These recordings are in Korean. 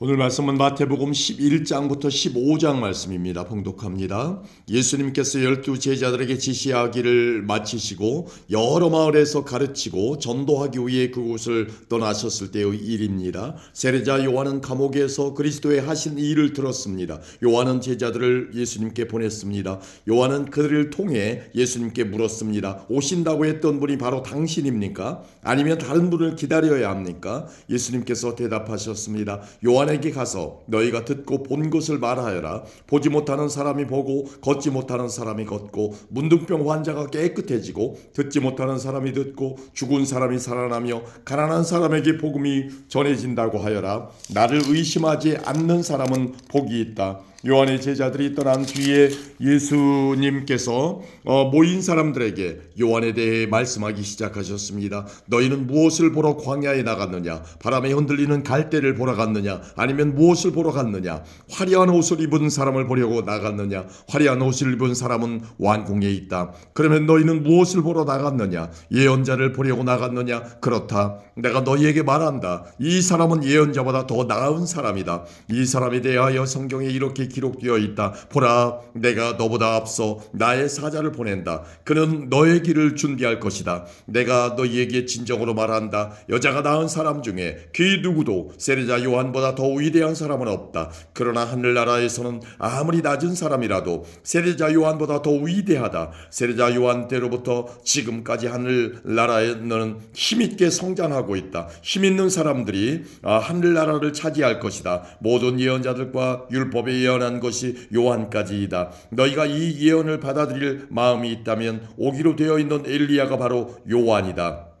오늘 말씀은 마태복음 11장부터 15장 말씀입니다. 봉독합니다. 예수님께서 열두 제자들에게 지시하기를 마치시고 여러 마을에서 가르치고 전도하기 위해 그곳을 떠나셨을 때의 일입니다. 세례자 요한은 감옥에서 그리스도의 하신 일을 들었습니다. 요한은 제자들을 예수님께 보냈습니다. 요한은 그들을 통해 예수님께 물었습니다. 오신다고 했던 분이 바로 당신입니까? 아니면 다른 분을 기다려야 합니까? 예수님께서 대답하셨습니다. 요한 에게 가서 너희가 듣고 본 것을 말하여라. 보지 못하는 사람이 보고 걷지 못하는 사람이 걷고 문둥병 환자가 깨끗해지고 듣지 못하는 사람이 듣고 죽은 사람이 살아나며 가난한 사람에게 복음이 전해진다고 하여라. 나를 의심하지 않는 사람은 복이 있다. 요한의 제자들이 떠난 뒤에 예수님께서 어, 모인 사람들에게 요한에 대해 말씀하기 시작하셨습니다. 너희는 무엇을 보러 광야에 나갔느냐? 바람에 흔들리는 갈대를 보러 갔느냐? 아니면 무엇을 보러 갔느냐? 화려한 옷을 입은 사람을 보려고 나갔느냐? 화려한 옷을 입은 사람은 왕궁에 있다. 그러면 너희는 무엇을 보러 나갔느냐? 예언자를 보려고 나갔느냐? 그렇다. 내가 너희에게 말한다. 이 사람은 예언자보다 더 나은 사람이다. 이 사람에 대하여 성경에 이렇게 기록되어 있다. 보라, 내가 너보다 앞서 나의 사자를 보낸다. 그는 너의 길을 준비할 것이다. 내가 너희에게 진정으로 말한다. 여자가 낳은 사람 중에 그 누구도 세례자 요한보다 더 위대한 사람은 없다. 그러나 하늘나라에서는 아무리 낮은 사람이라도 세례자 요한보다 더 위대하다. 세례자 요한 때로부터 지금까지 하늘나라에는 힘있게 성장하고 있다. 힘있는 사람들이 아, 하늘나라를 차지할 것이다. 모든 예언자들과 율법에 예언 한 것이 요한까지이다. 너희가 이 예언을 받아들일 마음이 있다면 오기로 되어 있는 엘리야가 바로 요한이다.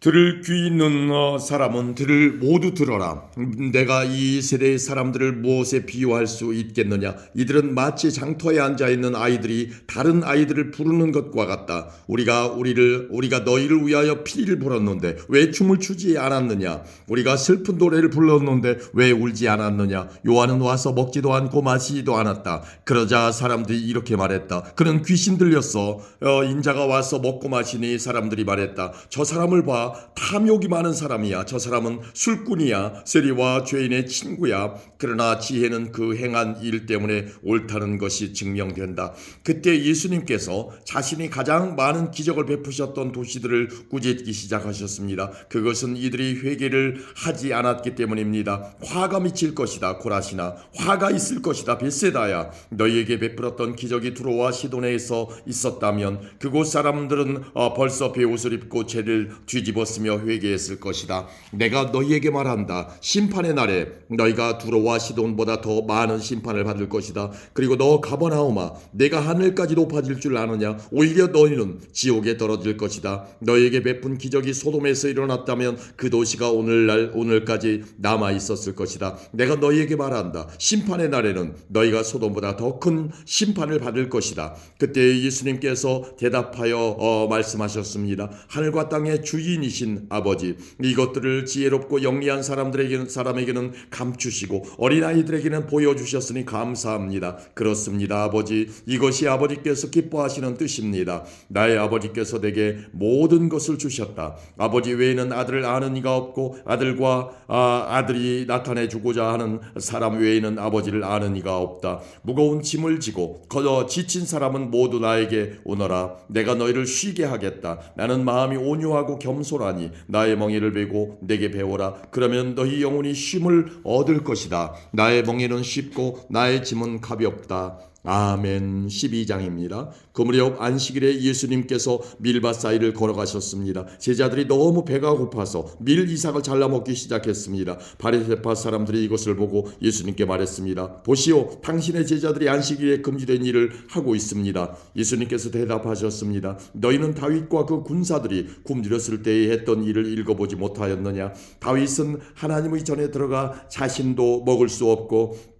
들을 귀 있는 어, 사람은 들을 모두 들어라. 음, 내가 이 세대의 사람들을 무엇에 비유할 수 있겠느냐? 이들은 마치 장터에 앉아 있는 아이들이 다른 아이들을 부르는 것과 같다. 우리가 우리를 우리가 너희를 위하여 피를 불었는데 왜 춤을 추지 않았느냐? 우리가 슬픈 노래를 불렀는데 왜 울지 않았느냐? 요한은 와서 먹지도 않고 마시지도 않았다. 그러자 사람들이 이렇게 말했다. 그는 귀신 들렸어. 어, 인자가 와서 먹고 마시니 사람들이 말했다. 저 사람을 봐. 탐욕이 많은 사람이야. 저 사람은 술꾼이야. 세리와 죄인의 친구야. 그러나 지혜는 그 행한 일 때문에 옳다는 것이 증명된다. 그때 예수님께서 자신이 가장 많은 기적을 베푸셨던 도시들을 꾸짖기 시작하셨습니다. 그것은 이들이 회개를 하지 않았기 때문입니다. 화가 미칠 것이다. 고라시나 화가 있을 것이다. 베세다야. 너희에게 베풀었던 기적이 두로와 시도네에서 있었다면 그곳 사람들은 어, 벌써 베옷을 입고 죄를 뒤집어 뒤집었으며 회개했을 것이다. 내가 너희에게 말한다. 심판의 날에 너희가 두로와 시돈보다 더 많은 심판을 받을 것이다. 그리고 너 가버나오마, 내가 하늘까지 높아질 줄 아느냐? 오히려 너희는 지옥에 떨어질 것이다. 너희에게 베푼 기적이 소돔에서 일어났다면 그 도시가 오늘날 오늘까지 남아 있었을 것이다. 내가 너희에게 말한다. 심판의 날에는 너희가 소돔보다 더 큰 심판을 받을 것이다. 그때 예수님께서 대답하여 어, 말씀하셨습니다. 하늘과 땅의 주인이 이신 아버지 이것들을 지혜롭고 영리한 사람들에게는 사람에게는 감추시고 어린아이들에게는 보여주셨으니 감사합니다. 그렇습니다. 아버지 이것이 아버지께서 기뻐하시는 뜻입니다. 나의 아버지께서 내게 모든 것을 주셨다. 아버지 외에는 아들을 아는 이가 없고 아들과 아, 아들이 나타내 주고자 하는 사람 외에는 아버지를 아는 이가 없다. 무거운 짐을 지고 거저 지친 사람은 모두 나에게 오너라. 내가 너희를 쉬게 하겠다. 나는 마음이 온유하고 겸손 소라니 나의 멍에를 베고 내게 배워라. 그러면 너희 영혼이 쉼을 얻을 것이다. 나의 멍에는 쉽고 나의 짐은 가볍다 아멘 12장입니다. 그 무렵 안식일에 예수님께서 밀밭 사이를 걸어가셨습니다. 제자들이 너무 배가 고파서 밀 이삭을 잘라 먹기 시작했습니다. 바리새파 사람들이 이것을 보고 예수님께 말했습니다. 보시오, 당신의 제자들이 안식일에 금지된 일을 하고 있습니다. 예수님께서 대답하셨습니다. 너희는 다윗과 그 군사들이 굶주렸을 때에 했던 일을 읽어보지 못하였느냐? 다윗은 하나님의 전에 들어가 자신도 먹을 수 없고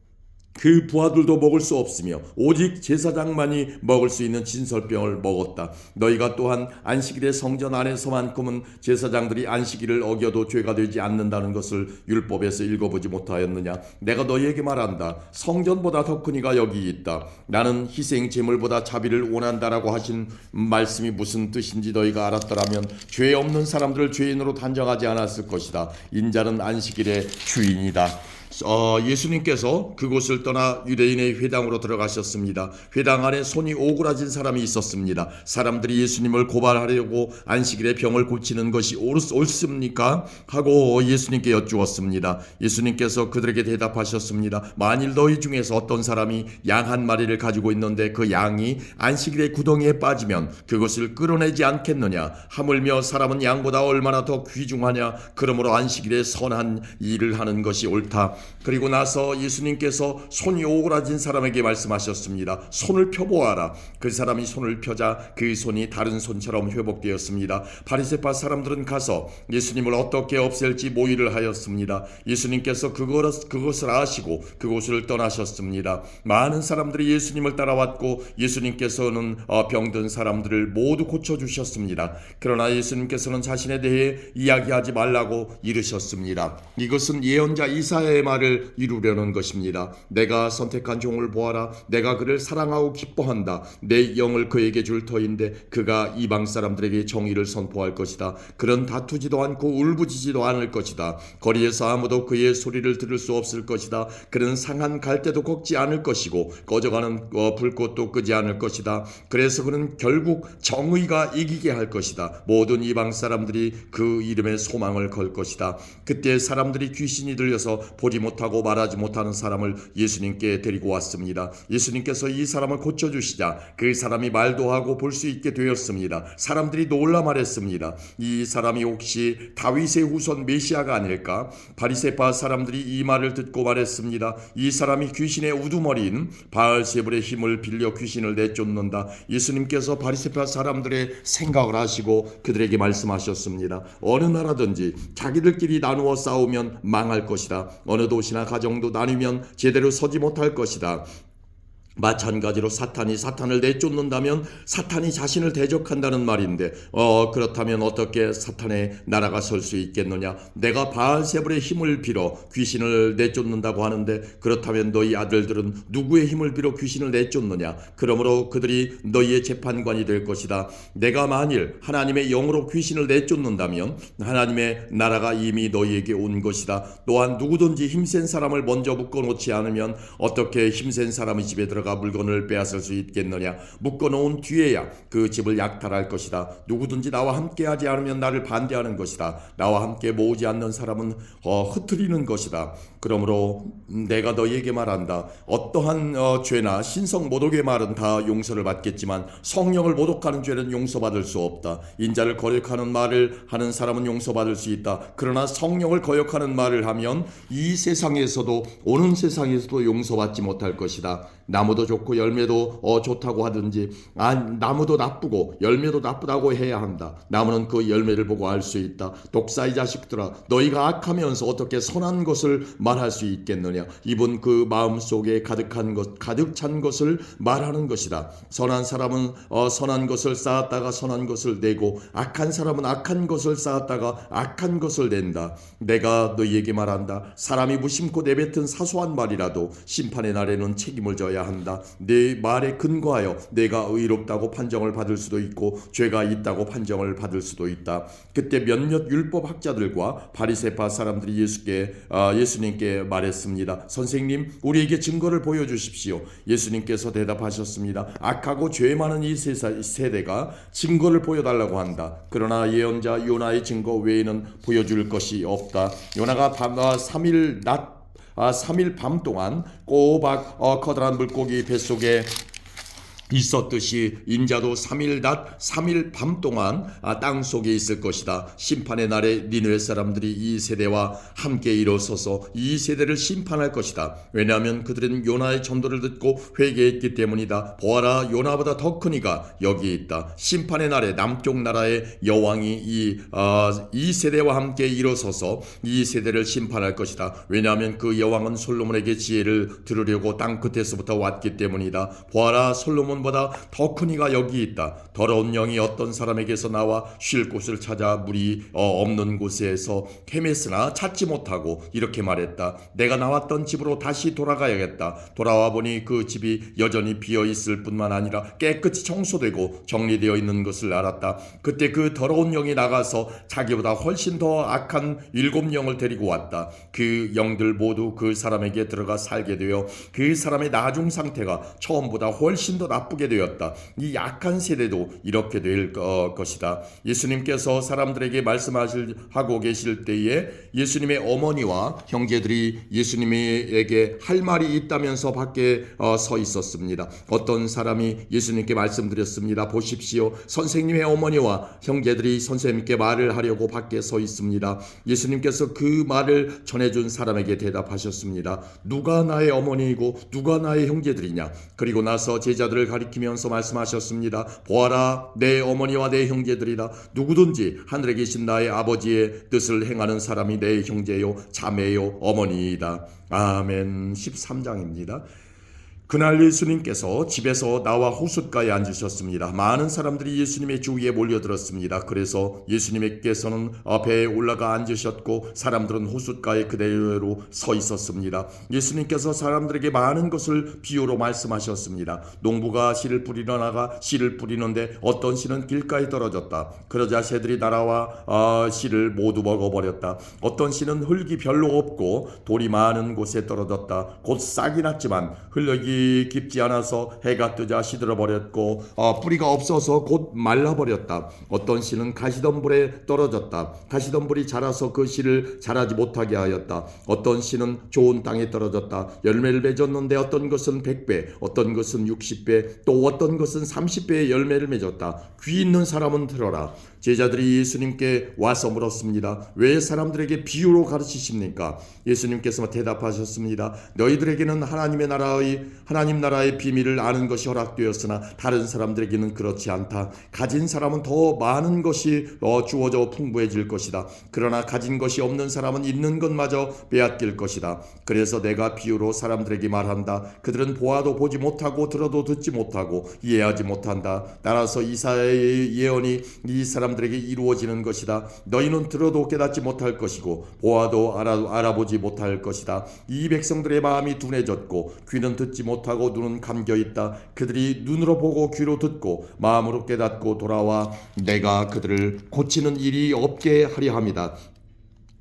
그 부하들도 먹을 수 없으며 오직 제사장만이 먹을 수 있는 진설병을 먹었다. 너희가 또한 안식일의 성전 안에서만큼은 제사장들이 안식일을 어겨도 죄가 되지 않는다는 것을 율법에서 읽어보지 못하였느냐? 내가 너희에게 말한다. 성전보다 더 큰 이가 여기 있다. 나는 희생 제물보다 자비를 원한다라고 하신 말씀이 무슨 뜻인지 너희가 알았더라면 죄 없는 사람들을 죄인으로 단정하지 않았을 것이다. 인자는 안식일의 주인이다. 어, 예수님께서 그곳을 떠나 유대인의 회당으로 들어가셨습니다. 회당 안에 손이 오그라진 사람이 있었습니다. 사람들이 예수님을 고발하려고 안식일에 병을 고치는 것이 옳, 옳습니까? 하고 예수님께 여쭈었습니다. 예수님께서 그들에게 대답하셨습니다. 만일 너희 중에서 어떤 사람이 양 한 마리를 가지고 있는데 그 양이 안식일의 구덩이에 빠지면 그것을 끌어내지 않겠느냐? 하물며 사람은 양보다 얼마나 더 귀중하냐? 그러므로 안식일에 선한 일을 하는 것이 옳다. 그리고 나서 예수님께서 손이 오그라진 사람에게 말씀하셨습니다. 손을 펴보아라. 그 사람이 손을 펴자 그 손이 다른 손처럼 회복되었습니다. 바리새파 사람들은 가서 예수님을 어떻게 없앨지 모의를 하였습니다. 예수님께서 그걸, 그것을 아시고 그곳을 떠나셨습니다. 많은 사람들이 예수님을 따라왔고 예수님께서는 어, 병든 사람들을 모두 고쳐주셨습니다. 그러나 예수님께서는 자신에 대해 이야기하지 말라고 이르셨습니다. 이것은 예언자 이사야의 말을 이루려는 것입니다. 내가 선택한 종을 보아라. 내가 그를 사랑하고 기뻐한다. 내 영을 그에게 줄 터인데 그가 이방 사람들에게 정의를 선포할 것이다. 그런 다투지도 않고 울부짖지도 않을 것이다. 거리에서 아무도 그의 소리를 들을 수 없을 것이다. 그는 상한 갈대도 걷지 않을 것이고 꺼져가는 어, 불꽃도 끄지 않을 것이다. 그래서 그는 결국 정의가 이기게 할 것이다. 모든 이방 사람들이 그 이름에 소망을 걸 것이다. 그때 사람들이 귀신이 들려서 보지 못 하고 말하지 못하는 사람을 예수님께 데리고 왔습니다. 예수님께서 이 사람을 고쳐주시자 그 사람이 말도 하고 볼 수 있게 되었습니다. 사람들이 놀라 말했습니다. 이 사람이 혹시 다윗의 후손 메시아가 아닐까? 바리새파 사람들이 이 말을 듣고 말했습니다. 이 사람이 귀신의 우두머리인 바알세불의 힘을 빌려 귀신을 내쫓는다. 예수님께서 바리새파 사람들의 생각을 하시고 그들에게 말씀하셨습니다. 어느 나라든지 자기들끼리 나누어 싸우면 망할 것이다. 어느 도시나 가정도 나누면 제대로 서지 못할 것이다. 마찬가지로 사탄이 사탄을 내쫓는다면 사탄이 자신을 대적한다는 말인데 어 그렇다면 어떻게 사탄의 나라가 설 수 있겠느냐? 내가 바알세불의 힘을 빌어 귀신을 내쫓는다고 하는데 그렇다면 너희 아들들은 누구의 힘을 빌어 귀신을 내쫓느냐? 그러므로 그들이 너희의 재판관이 될 것이다. 내가 만일 하나님의 영으로 귀신을 내쫓는다면 하나님의 나라가 이미 너희에게 온 것이다. 또한 누구든지 힘센 사람을 먼저 묶어 놓지 않으면 어떻게 힘센 사람의 집에 들어가 물건을 빼앗을 수 있겠느냐? 묶어놓은 뒤에야 그 집을 약탈할 것이다. 누구든지 나와 함께하지 않으면 나를 반대하는 것이다. 나와 함께 모으지 않는 사람은 어, 흩트리는 것이다. 그러므로 내가 너희에게 말한다. 어떠한 어, 죄나 신성 모독의 말은 다 용서를 받겠지만 성령을 모독하는 죄는 용서받을 수 없다. 인자를 거역하는 말을 하는 사람은 용서받을 수 있다. 그러나 성령을 거역하는 말을 하면 이 세상에서도 오는 세상에서도 용서받지 못할 것이다. 나무도 좋고 열매도 어, 좋다고 하든지 아, 나무도 나쁘고 열매도 나쁘다고 해야 한다. 나무는 그 열매를 보고 알 수 있다. 독사의 자식들아 너희가 악하면서 어떻게 선한 것을 말할 수 있겠느냐. 이분 그 마음 속에 가득한 것 가득 찬 것을 말하는 것이다. 선한 사람은 어, 선한 것을 쌓았다가 선한 것을 내고 악한 사람은 악한 것을 쌓았다가 악한 것을 낸다. 내가 너희에게 말한다. 사람이 무심코 내뱉은 사소한 말이라도 심판의 날에는 책임을 져야 한다. 내 말에 근거하여 내가 의롭다고 판정을 받을 수도 있고 죄가 있다고 판정을 받을 수도 있다. 그때 몇몇 율법 학자들과 바리새파 사람들이 예수께 아, 예수님께 말했습니다. 선생님, 우리에게 증거를 보여 주십시오. 예수님께서 대답하셨습니다. 악하고 죄 많은 이 세대가 증거를 보여 달라고 한다. 그러나 예언자 요나의 증거 외에는 보여줄 것이 없다. 요나가 밤 3일 낮 아, 3일 밤 동안 꼬박 어, 커다란 물고기 뱃속에 있었듯이 인자도 3일 낮 3일 밤 동안 아, 땅 속에 있을 것이다. 심판의 날에 니누의 사람들이 이 세대와 함께 일어서서 이 세대를 심판할 것이다. 왜냐하면 그들은 요나의 전도를 듣고 회개했기 때문이다. 보아라 요나보다 더 크니가 여기 있다. 심판의 날에 남쪽 나라의 여왕이 이, 아, 이 세대와 함께 일어서서 이 세대를 심판할 것이다. 왜냐하면 그 여왕은 솔로몬에게 지혜를 들으려고 땅 끝에서부터 왔기 때문이다. 보아라 솔로몬 보다 더 큰 이가 여기 있다. 더러운 영이 어떤 사람에게서 나와 쉴 곳을 찾아 물이 어, 없는 곳에서 헤맸으나 찾지 못하고 이렇게 말했다. 내가 나왔던 집으로 다시 돌아가야겠다. 돌아와 보니 그 집이 여전히 비어 있을 뿐만 아니라 깨끗이 청소되고 정리되어 있는 것을 알았다. 그때 그 더러운 영이 나가서 자기보다 훨씬 더 악한 일곱 영을 데리고 왔다. 그 영들 모두 그 사람에게 들어가 살게 되어 그 사람의 나중 상태가 처음보다 훨씬 더 나 쁘게 되었다. 이 약한 세대도 이렇게 될 거- 것이다. 예수님께서 사람들에게 말씀하실 하고 계실 때에 예수님의 어머니와 형제들이 예수님에게 할 말이 있다면서 밖에 어, 서 있었습니다. 어떤 사람이 예수님께 말씀드렸습니다. 보십시오. 선생님의 어머니와 형제들이 선생님께 말을 하려고 밖에 서 있습니다. 예수님께서 그 말을 전해준 사람에게 대답하셨습니다. 누가 나의 어머니이고 누가 나의 형제들이냐? 그리고 나서 제자들을 가리 키면서 말씀하셨습니다. 보아라, 내 어머니와 내 형제들이다. 누구든지 하늘에 계신 나의 아버지의 뜻을 행하는 사람이 내 형제요, 자매요, 어머니이다. 아멘. 13장입니다. 그날 예수님께서 집에서 나와 호숫가에 앉으셨습니다. 많은 사람들이 예수님의 주위에 몰려들었습니다. 그래서 예수님께서는 배에 올라가 앉으셨고 사람들은 호숫가에 그대로 서 있었습니다. 예수님께서 사람들에게 많은 것을 비유로 말씀하셨습니다. 농부가 씨를 뿌리러 나가 씨를 뿌리는데 어떤 씨는 길가에 떨어졌다. 그러자 새들이 날아와 아, 씨를 모두 먹어버렸다. 어떤 씨는 흙이 별로 없고 돌이 많은 곳에 떨어졌다. 곧 싹이 났지만 흙이 깊지 않아서 해가 뜨자 시들어 버렸고 어, 뿌리가 없어서 곧 말라 버렸다. 어떤 씨는 가시덤 불에 떨어졌다. 가시덤 불이 자라서 그 씨를 자라지 못하게 하였다. 어떤 씨는 좋은 땅에 떨어졌다. 열매를 맺었는데 어떤 것은 100배, 어떤 것은 60배, 또 어떤 것은 30배의 열매를 맺었다. 귀 있는 사람은 들어라. 제자들이 예수님께 와서 물었습니다. 왜 사람들에게 비유로 가르치십니까? 예수님께서 대답하셨습니다. 너희들에게는 하나님의 나라의 하나님 나라의 비밀을 아는 것이 허락되었으나 다른 사람들에게는 그렇지 않다. 가진 사람은 더 많은 것이 어, 주어져 풍부해질 것이다. 그러나 가진 것이 없는 사람은 있는 것마저 빼앗길 것이다. 그래서 내가 비유로 사람들에게 말한다. 그들은 보아도 보지 못하고 들어도 듣지 못하고 이해하지 못한다. 따라서 이사의 예언이 이 사람 들에게 이루어지는 것이다. 너희는 들어도 깨닫지 못할 것이고 보아도 알아, 알아 보지 못할 것이다. 이 백성들의 마음이 둔해졌고 귀는 듣지 못하고 눈은 감겨 있다. 그들이 눈으로 보고 귀로 듣고 마음으로 깨닫고 돌아와 내가 그들을 고치는 일이 없게 하려 함이다.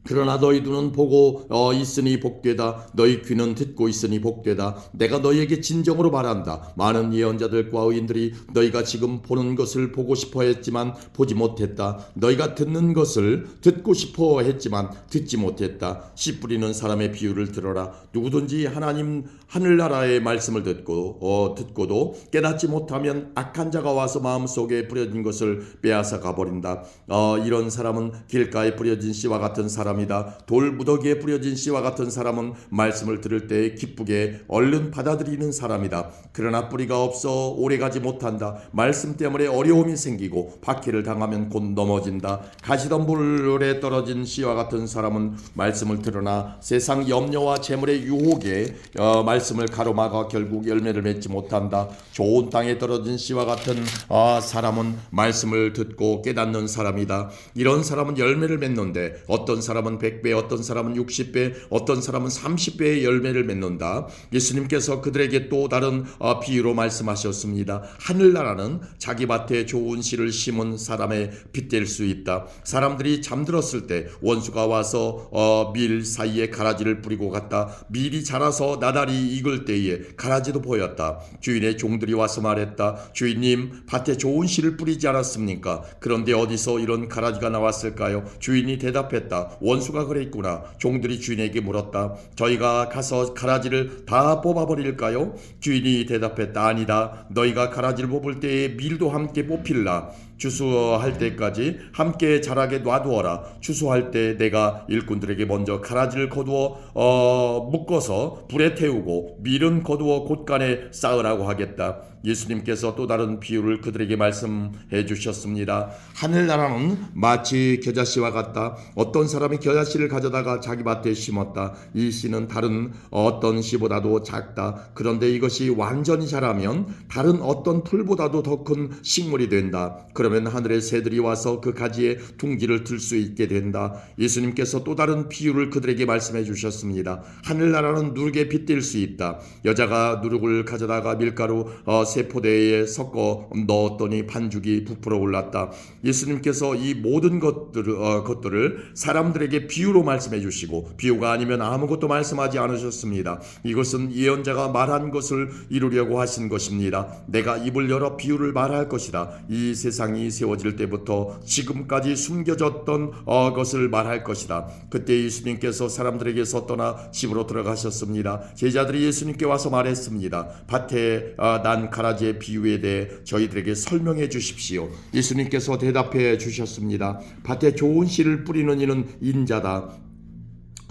그러나 너희 눈은 보고 어, 있으니 복되다. 너희 귀는 듣고 있으니 복되다. 내가 너희에게 진정으로 말한다. 많은 예언자들과 의인들이 너희가 지금 보는 것을 보고 싶어 했지만 보지 못했다. 너희가 듣는 것을 듣고 싶어 했지만 듣지 못했다. 씨 뿌리는 사람의 비유를 들어라. 누구든지 하나님 하늘나라의 말씀을 듣고 어, 듣고도 깨닫지 못하면 악한 자가 와서 마음속에 뿌려진 것을 빼앗아 가버린다. 어, 이런 사람은 길가에 뿌려진 씨와 같은 사람 이다. 돌 무더기에 뿌려진 씨와 같은 사람은 말씀을 들을 때 기쁘게 얼른 받아들이는 사람이다. 그러나 뿌리가 없어 오래가지 못한다. 말씀 때문에 어려움이 생기고 박해를 당하면 곧 넘어진다. 가시덤불에 떨어진 씨와 같은 사람은 말씀을 들으나 세상 염려와 재물의 유혹에 어, 말씀을 가로막아 결국 열매를 맺지 못한다. 좋은 땅에 떨어진 씨와 같은 아, 사람은 말씀을 듣고 깨닫는 사람이다. 이런 사람은 열매를 맺는데 어떤 사람은 100배, 어떤 사람은 60배, 어떤 사람은 30배의 열매를 맺는다. 예수님께서 그들에게 또 다른 어, 비유로 말씀하셨습니다. 하늘나라는 자기 밭에 좋은 씨를 심은 사람의 빗댈 수 있다. 사람들이 잠들었을 때 원수가 와서 어, 밀 사이에 가라지를 뿌리고 갔다. 밀이 자라서 나달이 익을 때에 가라지도 보였다. 주인의 종들이 와서 말했다. 주인님 밭에 좋은 씨를 뿌리지 않았습니까? 그런데 어디서 이런 가라지가 나왔을까요? 주인이 대답했다. 원수가 그랬구나. 종들이 주인에게 물었다. 저희가 가서 가라지를 다 뽑아버릴까요? 주인이 대답했다. 아니다. 너희가 가라지를 뽑을 때에 밀도 함께 뽑힐라. 추수할 때까지 함께 자라게 놔두어라. 추수할 때 내가 일꾼들에게 먼저 가라지를 거두어 어, 묶어서 불에 태우고 밀은 거두어 곳간에 쌓으라고 하겠다. 예수님께서 또 다른 비유를 그들에게 말씀해 주셨습니다. 하늘나라는 마치 겨자씨와 같다. 어떤 사람이 겨자씨를 가져다가 자기 밭에 심었다. 이 씨는 다른 어떤 씨보다도 작다. 그런데 이것이 완전히 자라면 다른 어떤 풀보다도 더 큰 식물이 된다. 그 러면 하늘의 새들이 와서 그 가지에 둥지를 틀수 있게 된다. 예수님께서 또 다른 비유를 그들에게 말씀해 주셨습니다. 하늘나라는 누룩에 빗댈 수 있다. 여자가 누룩을 가져다가 밀가루 어, 세포대에 섞어 넣었더니 반죽이 부풀어 올랐다. 예수님께서 이 모든 것들을, 어, 것들을 사람들에게 비유로 말씀해 주시고 비유가 아니면 아무것도 말씀하지 않으셨습니다. 이것은 예언자가 말한 것을 이루려고 하신 것입니다. 내가 입을 열어 비유를 말할 것이다. 이 세상이 세워질 때부터 지금까지 숨겨졌던 어, 것을 말할 것이다. 그때 예수님께서 사람들에게서 떠나 집으로 들어가셨습니다. 제자들이 예수님께 와서 말했습니다. 밭에 어, 난 가라지의 비유에 대해 저희들에게 설명해 주십시오. 예수님께서 대답해 주셨습니다. 밭에 좋은 씨를 뿌리는 이는 인자다.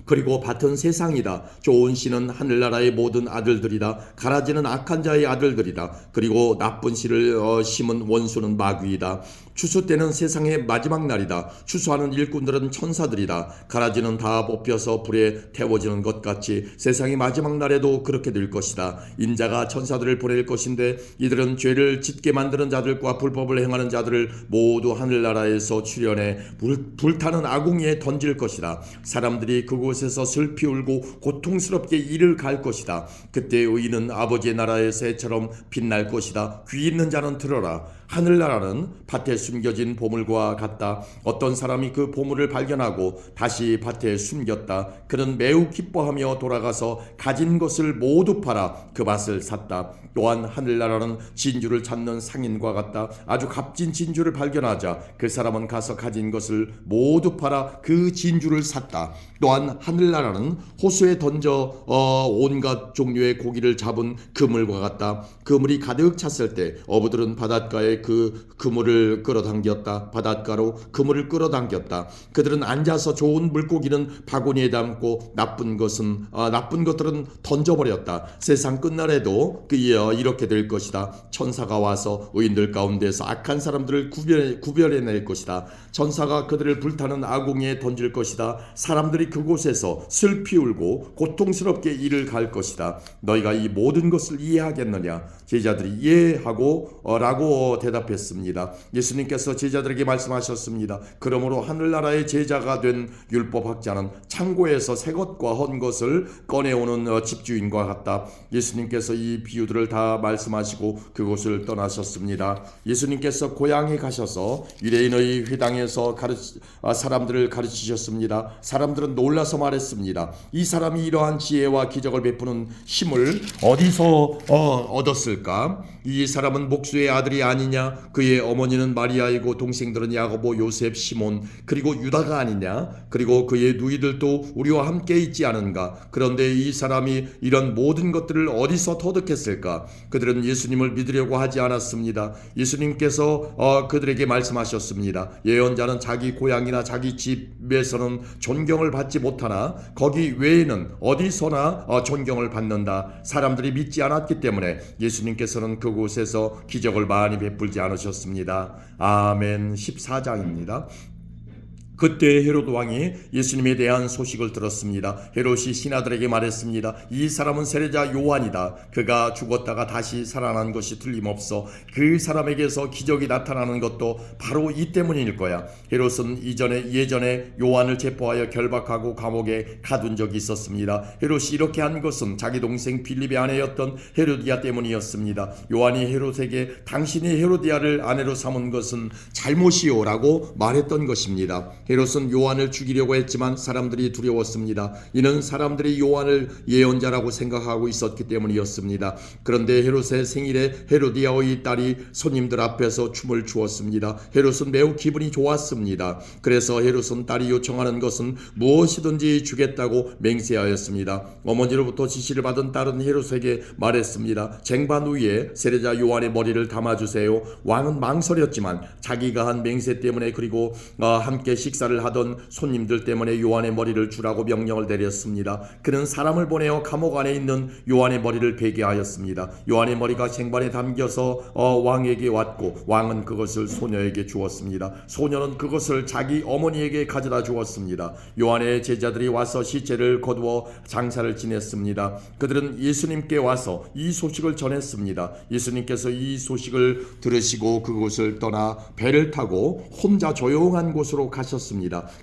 그리고 밭은 세상이다. 좋은 씨는 하늘나라의 모든 아들들이다. 가라지는 악한 자의 아들들이다. 그리고 나쁜 씨를 어, 심은 원수는 마귀이다. 추수 때는 세상의 마지막 날이다. 추수하는 일꾼들은 천사들이다. 가라지는 다 뽑혀서 불에 태워지는 것 같이 세상의 마지막 날에도 그렇게 될 것이다. 인자가 천사들을 보낼 것인데 이들은 죄를 짓게 만드는 자들과 불법을 행하는 자들을 모두 하늘나라에서 출현해 불, 불타는 아궁이에 던질 것이다. 사람들이 그곳에서 슬피 울고 고통스럽게 이를 갈 것이다. 그때 의인은 아버지의 나라의 새처럼 빛날 것이다. 귀 있는 자는 들어라. 하늘나라는 밭에 숨겨진 보물과 같다. 어떤 사람이 그 보물을 발견하고 다시 밭에 숨겼다. 그는 매우 기뻐하며 돌아가서 가진 것을 모두 팔아 그 밭을 샀다. 또한 하늘나라는 진주를 찾는 상인과 같다. 아주 값진 진주를 발견하자 그 사람은 가서 가진 것을 모두 팔아 그 진주를 샀다. 또한 하늘나라는 호수에 던져 어, 온갖 종류의 고기를 잡은 그물과 같다. 그물이 가득 찼을 때 어부들은 바닷가에 그 그물을 끌어당겼다. 바닷가로 그물을 끌어당겼다. 그들은 앉아서 좋은 물고기는 바구니에 담고 나쁜 것은 아, 나쁜 것들은 던져버렸다. 세상 끝날에도 그 어, 이렇게 될 것이다. 천사가 와서 의인들 가운데서 악한 사람들을 구별해, 구별해낼 것이다. 천사가 그들을 불타는 아궁이에 던질 것이다. 사람들이 그곳에서 슬피 울고 고통스럽게 이를 갈 것이다. 너희가 이 모든 것을 이해하겠느냐? 제자들이 이해하고 어, 라고 대답했습니다. 예수님께서 제자들에게 말씀하셨습니다. 그러므로 하늘나라의 제자가 된 율법학자는 창고에서 새 것과 헌 것을 꺼내오는 어, 집주인과 같다. 예수님께서 이 비유들을 다 말씀하시고 그곳을 떠나셨습니다. 예수님께서 고향에 가셔서 유대인의 회당에서 가르치, 아, 사람들을 가르치셨습니다. 사람들은 놀라서 말했습니다. 이 사람이 이러한 지혜와 기적을 베푸는 힘을 어디서 어, 얻었을까? 이 사람은 목수의 아들이 아니냐? 그의 어머니는 마리아이고 동생들은 야고보, 요셉, 시몬 그리고 유다가 아니냐? 그리고 그의 누이들도 우리와 함께 있지 않은가? 그런데 이 사람이 이런 모든 것들을 어디서 터득했을까? 그들은 예수님을 믿으려고 하지 않았습니다. 예수님께서 어, 그들에게 말씀하셨습니다. 예언자는 자기 고향이나 자기 집에서는 존경을 받지 못하나 거기 외에는 어디서나 어, 존경을 받는다. 사람들이 믿지 않았기 때문에 예수님께서는 그 곳에서 기적을 많이 베풀지 않으셨습니다. 아멘 14장입니다. 그때 헤로드 왕이 예수님에 대한 소식을 들었습니다. 헤롯이 신하들에게 말했습니다. 이 사람은 세례자 요한이다. 그가 죽었다가 다시 살아난 것이 틀림없어 그 사람에게서 기적이 나타나는 것도 바로 이 때문일 거야. 헤롯은 이전에 예전에 요한을 체포하여 결박하고 감옥에 가둔 적이 있었습니다. 헤롯이 이렇게 한 것은 자기 동생 빌립의 아내였던 헤로디아 때문이었습니다. 요한이 헤롯에게 당신이 헤로디아를 아내로 삼은 것은 잘못이요라고 말했던 것입니다. 헤롯은 요한을 죽이려고 했지만 사람들이 두려웠습니다. 이는 사람들이 요한을 예언자라고 생각하고 있었기 때문이었습니다. 그런데 헤롯의 생일에 헤로디아의 딸이 손님들 앞에서 춤을 추었습니다. 헤롯은 매우 기분이 좋았습니다. 그래서 헤롯은 딸이 요청하는 것은 무엇이든지 주겠다고 맹세하였습니다. 어머니로부터 지시를 받은 딸은 헤롯에게 말했습니다. 쟁반 위에 세례자 요한의 머리를 담아주세요. 왕은 망설였지만 자기가 한 맹세 때문에 그리고 어, 함께 식사 를 하던 손님들 때문에 요한의 머리를 주라고 명령을 내렸습니다. 그는 사람을 보내어 감옥 안에 있는 요한의 머리를 베게 하였습니다. 요한의 머리가 쟁반에 담겨서 어, 왕에게 왔고 왕은 그것을 소녀에게 주었습니다. 소녀는 그것을 자기 어머니에게 가져다 주었습니다. 요한의 제자들이 와서 시체를 거두어 장사를 지냈습니다. 그들은 예수님께 와서 이 소식을 전했습니다. 예수님께서 이 소식을 들으시고 그곳을 떠나 배를 타고 혼자 조용한 곳으로 가셨습니다.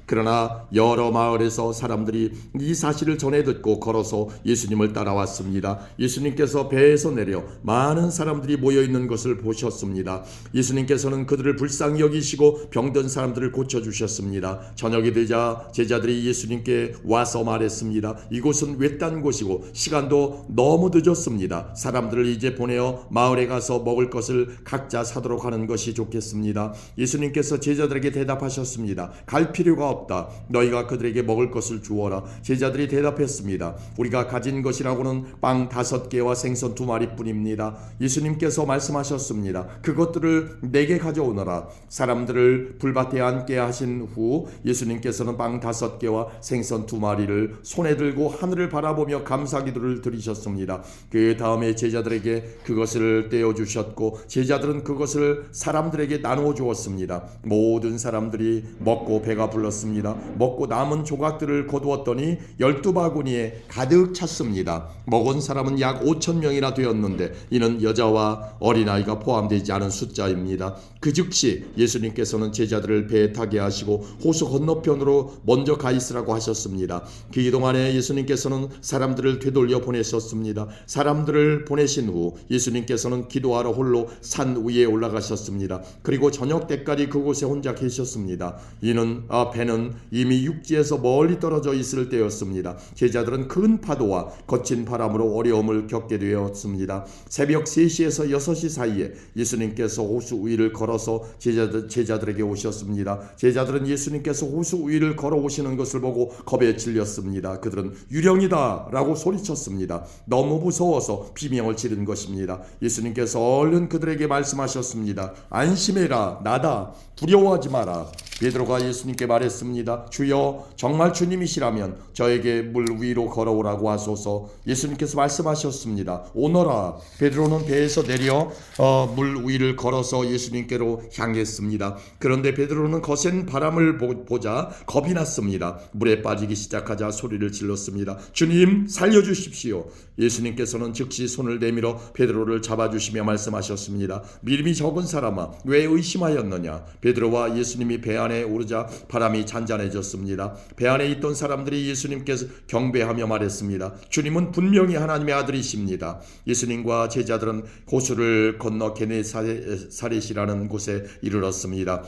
그러나 여러 마을에서 사람들이 이 사실을 전해 듣고 걸어서 예수님을 따라왔습니다. 예수님께서 배에서 내려 많은 사람들이 모여 있는 것을 보셨습니다. 예수님께서는 그들을 불쌍히 여기시고 병든 사람들을 고쳐 주셨습니다. 저녁이 되자 제자들이 예수님께 와서 말했습니다. 이곳은 외딴 곳이고 시간도 너무 늦었습니다. 사람들을 이제 보내어 마을에 가서 먹을 것을 각자 사도록 하는 것이 좋겠습니다. 예수님께서 제자들에게 대답하셨습니다. 갈 필요가 없다. 너희가 그들에게 먹을 것을 주어라. 제자들이 대답했습니다. 우리가 가진 것이라고는 빵 다섯 개와 생선 두 마리뿐입니다. 예수님께서 말씀하셨습니다. 그것들을 내게 가져오너라. 사람들을 불밭에 앉게 하신 후 예수님께서는 빵 다섯 개와 생선 두 마리를 손에 들고 하늘을 바라보며 감사 기도를 드리셨습니다. 그 다음에 제자들에게 그것을 떼어 주셨고 제자들은 그것을 사람들에게 나누어 주었습니다. 모든 사람들이 먹고 배가 불렀습니다. 먹고 남은 조각들을 거두었더니 열두 바구니에 가득 찼습니다. 먹은 사람은 약 5천 명이나 되었는데 이는 여자와 어린아이가 포함되지 않은 숫자입니다. 그 즉시 예수님께서는 제자들을 배에 타게 하시고 호수 건너편으로 먼저 가 있으라고 하셨습니다. 그 동안에 예수님께서는 사람들을 되돌려 보내셨습니다. 사람들을 보내신 후 예수님께서는 기도하러 홀로 산 위에 올라가셨습니다. 그리고 저녁 때까지 그곳에 혼자 계셨습니다. 이는 아, 배는 이미 육지에서 멀리 떨어져 있을 때였습니다. 제자들은 큰 파도와 거친 바람으로 어려움을 겪게 되었습니다. 새벽 3시에서 6시 사이에 예수님께서 호수 위를 걸어서 제자들, 제자들에게 오셨습니다. 제자들은 예수님께서 호수 위를 걸어 오시는 것을 보고 겁에 질렸습니다. 그들은 유령이다 라고 소리쳤습니다. 너무 무서워서 비명을 지른 것입니다. 예수님께서 얼른 그들에게 말씀하셨습니다. 안심해라 나다 두려워하지 마라. 베드로가 예수님께 말했습니다. 주여 정말 주님이시라면 저에게 물 위로 걸어오라고 하소서. 예수님께서 말씀하셨습니다. 오너라. 베드로는 배에서 내려 어, 물 위를 걸어서 예수님께로 향했습니다. 그런데 베드로는 거센 바람을 보, 보자 겁이 났습니다. 물에 빠지기 시작하자 소리를 질렀습니다. 주님 살려주십시오. 예수님께서는 즉시 손을 내밀어 베드로를 잡아주시며 말씀하셨습니다. 믿음이 적은 사람아 왜 의심하였느냐? 베드로와 예수님이 배 안에 오르자 바람이 잔잔해졌습니다. 배 안에 있던 사람들이 예수님께서 경배하며 말했습니다. 주님은 분명히 하나님의 아들이십니다. 예수님과 제자들은 호수를 건너 게네사렛이라는 곳에 이르렀습니다.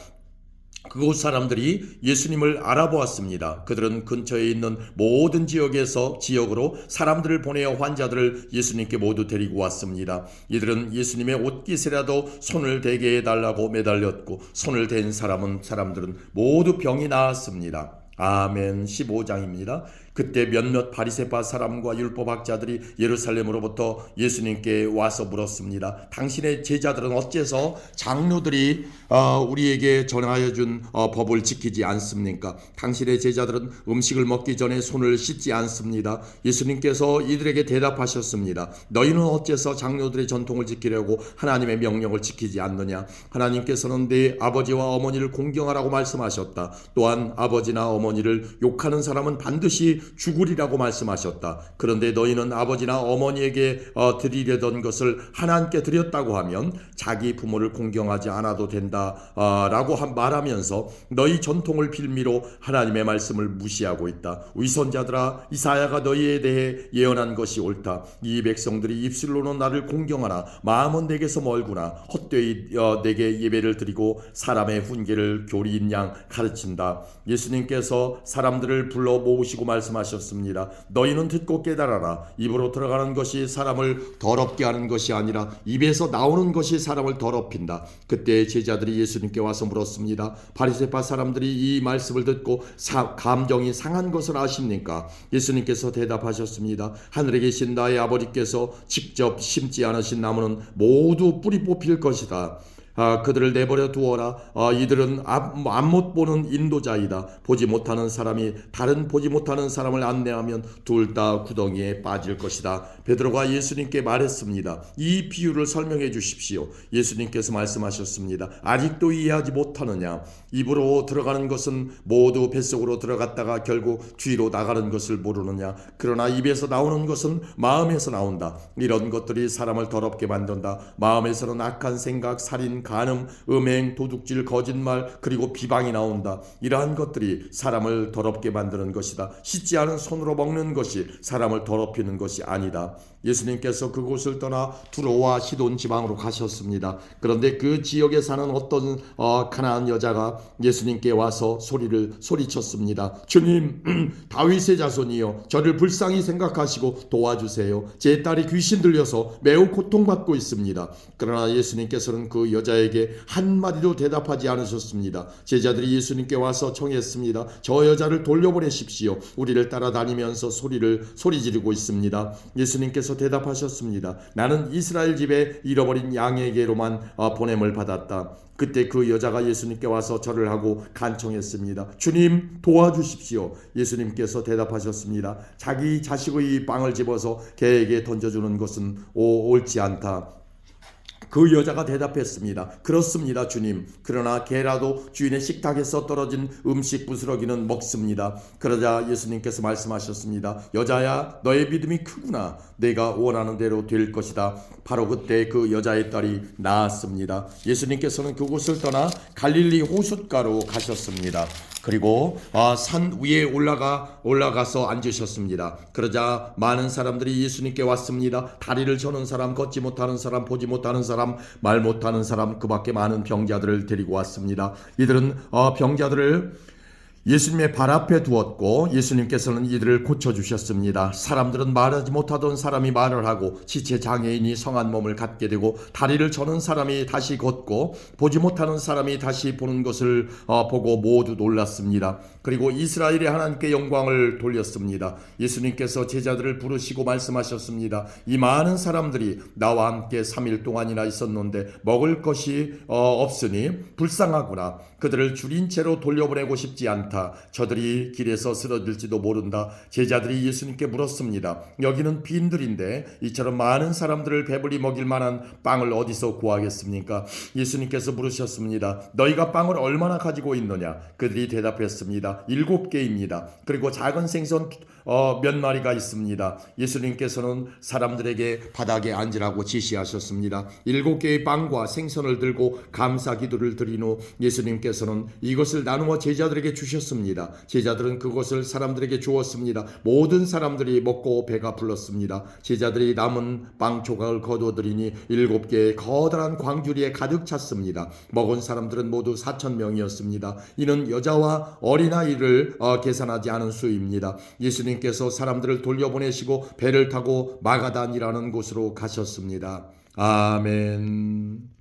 그곳 사람들이 예수님을 알아보았습니다. 그들은 근처에 있는 모든 지역에서 지역으로 사람들을 보내어 환자들을 예수님께 모두 데리고 왔습니다. 이들은 예수님의 옷깃이라도 손을 대게 해달라고 매달렸고 손을 댄 사람은 사람들은 모두 병이 나았습니다. 아멘 15장입니다. 그때 몇몇 바리새파 사람과 율법학자들이 예루살렘으로부터 예수님께 와서 물었습니다. 당신의 제자들은 어째서 장로들이 어, 우리에게 전하여 준 어, 법을 지키지 않습니까? 당신의 제자들은 음식을 먹기 전에 손을 씻지 않습니다. 예수님께서 이들에게 대답하셨습니다. 너희는 어째서 장로들의 전통을 지키려고 하나님의 명령을 지키지 않느냐? 하나님께서는 내 아버지와 어머니를 공경하라고 말씀하셨다. 또한 아버지나 어머니를 욕하는 사람은 반드시 죽으리라고 말씀하셨다. 그런데 너희는 아버지나 어머니에게 어, 드리려던 것을 하나님께 드렸다고 하면 자기 부모를 공경하지 않아도 된다라고 말하면서 너희 전통을 빌미로 하나님의 말씀을 무시하고 있다. 위선자들아 이사야가 너희에 대해 예언한 것이 옳다. 이 백성들이 입술로는 나를 공경하나 마음은 내게서 멀구나. 헛되이 어, 내게 예배를 드리고 사람의 훈계를 교리인 양 가르친다. 예수님께서 사람들을 불러 모으시고 말씀 하셨습니다. 너희는 듣고 깨달아라. 입으로 들어가는 것이 사람을 더럽게 하는 것이 아니라 입에서 나오는 것이 사람을 더럽힌다. 그때 제자들이 예수님께 와서 물었습니다. 바리새파 사람들이 이 말씀을 듣고 사, 감정이 상한 것을 아십니까? 예수님께서 대답하셨습니다. 하늘에 계신 나의 아버지께서 직접 심지 않으신 나무는 모두 뿌리 뽑힐 것이다. 아, 그들을 내버려 두어라. 아, 이들은 안못 보는 인도자이다. 보지 못하는 사람이 다른 보지 못하는 사람을 안내하면 둘 다 구덩이에 빠질 것이다. 베드로가 예수님께 말했습니다. 이 비유를 설명해 주십시오. 예수님께서 말씀하셨습니다. 아직도 이해하지 못하느냐? 입으로 들어가는 것은 모두 뱃속으로 들어갔다가 결국 뒤로 나가는 것을 모르느냐? 그러나 입에서 나오는 것은 마음에서 나온다. 이런 것들이 사람을 더럽게 만든다. 마음에서는 악한 생각, 살인, 간음, 음행, 도둑질, 거짓말, 그리고 비방이 나온다. 이러한 것들이 사람을 더럽게 만드는 것이다. 씻지 않은 손으로 먹는 것이 사람을 더럽히는 것이 아니다. 예수님께서 그곳을 떠나 두로와 시돈 지방으로 가셨습니다. 그런데 그 지역에 사는 어떤 어, 가나안 여자가 예수님께 와서 소리를 소리쳤습니다. 주님, 다윗의 자손이여, 저를 불쌍히 생각하시고 도와주세요. 제 딸이 귀신 들려서 매우 고통받고 있습니다. 그러나 예수님께서는 그 여자 에게 한 마디도 대답하지 않으셨습니다. 제자들이 예수님께 와서 청했습니다. 저 여자를 돌려보내십시오. 우리를 따라다니면서 소리를 소리 지르고 있습니다. 예수님께서 대답하셨습니다. 나는 이스라엘 집에 잃어버린 양에게로만 어, 보냄을 받았다. 그때 그 여자가 예수님께 와서 절을 하고 간청했습니다. 주님 도와주십시오. 예수님께서 대답하셨습니다. 자기 자식의 빵을 집어서 개에게 던져주는 것은 오, 옳지 않다. 그 여자가 대답했습니다. 그렇습니다, 주님. 그러나 개라도 주인의 식탁에서 떨어진 음식 부스러기는 먹습니다. 그러자 예수님께서 말씀하셨습니다. 여자야, 너의 믿음이 크구나. 내가 원하는 대로 될 것이다. 바로 그때 그 여자의 딸이 나았습니다. 예수님께서는 그곳을 떠나 갈릴리 호숫가로 가셨습니다. 그리고 아, 산 위에 올라가 올라가서 앉으셨습니다. 그러자 많은 사람들이 예수님께 왔습니다. 다리를 저는 사람, 걷지 못하는 사람, 보지 못하는 사람, 말 못하는 사람, 그 밖에 많은 병자들을 데리고 왔습니다. 이들은 어, 병자들을 예수님의 발 앞에 두었고 예수님께서는 이들을 고쳐 주셨습니다. 사람들은 말하지 못하던 사람이 말을 하고 지체 장애인이 성한 몸을 갖게 되고 다리를 저는 사람이 다시 걷고 보지 못하는 사람이 다시 보는 것을 어, 보고 모두 놀랐습니다. 그리고 이스라엘의 하나님께 영광을 돌렸습니다. 예수님께서 제자들을 부르시고 말씀하셨습니다. 이 많은 사람들이 나와 함께 3일 동안이나 있었는데 먹을 것이 어, 없으니 불쌍하구나. 그들을 줄인 채로 돌려보내고 싶지 않다. 저들이 길에서 쓰러질지도 모른다. 제자들이 예수님께 물었습니다. 여기는 빈들인데 이처럼 많은 사람들을 배불리 먹일 만한 빵을 어디서 구하겠습니까? 예수님께서 물으셨습니다. 너희가 빵을 얼마나 가지고 있느냐? 그들이 대답했습니다. 일곱 개입니다. 그리고 작은 생선 어, 몇 마리가 있습니다. 예수님께서는 사람들에게 바닥에 앉으라고 지시하셨습니다. 일곱 개의 빵과 생선을 들고 감사 기도를 드린 후 예수님께서는 이것을 나누어 제자들에게 주셨습니다. 제자들은 그것을 사람들에게 주었습니다. 모든 사람들이 먹고 배가 불렀습니다. 제자들이 남은 빵 조각을 거두어들이니 일곱 개의 커다란 광주리에 가득 찼습니다. 먹은 사람들은 모두 사천 명이었습니다. 이는 여자와 어린아이 를 어, 계산하지 않은 수입니다. 예수님 예수님께서 사람들을 돌려보내시고 배를 타고 마가단이라는 곳으로 가셨습니다. 아멘.